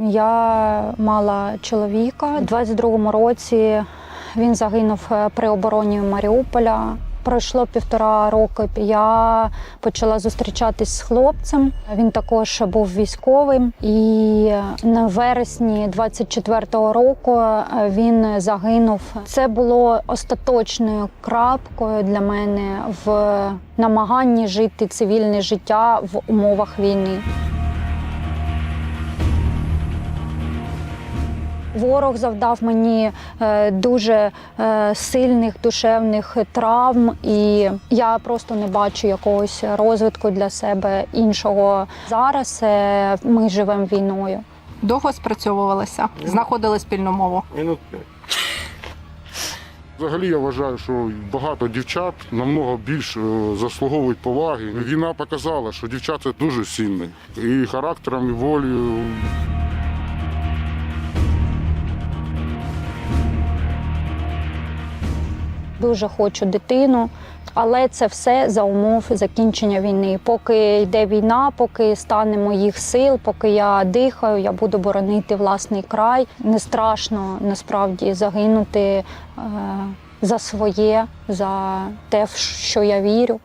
Я мала чоловіка. У 22-му році він загинув е, при обороні Маріуполя. Пройшло півтора року. Я почала зустрічатись з хлопцем. Він також був військовим, і на вересні 24-го року е, він загинув. Це було остаточною крапкою для мене в намаганні жити цивільне життя в умовах війни. Ворог завдав мені е, дуже е, сильних душевних травм, і я просто не бачу якогось розвитку для себе іншого. Зараз е, ми живемо війною. Довго спрацьовувалися, знаходили спільну мову. Минут п'ять. Взагалі я вважаю, що багато дівчат намного більш е, заслуговують поваги. Війна показала, що дівчата дуже сильні. І характером, і волею. Дуже хочу дитину, але це все за умов закінчення війни. Поки йде війна, поки стане моїх сил, поки я дихаю, я буду боронити власний край. Не страшно насправді загинути е, за своє, за те, в що я вірю.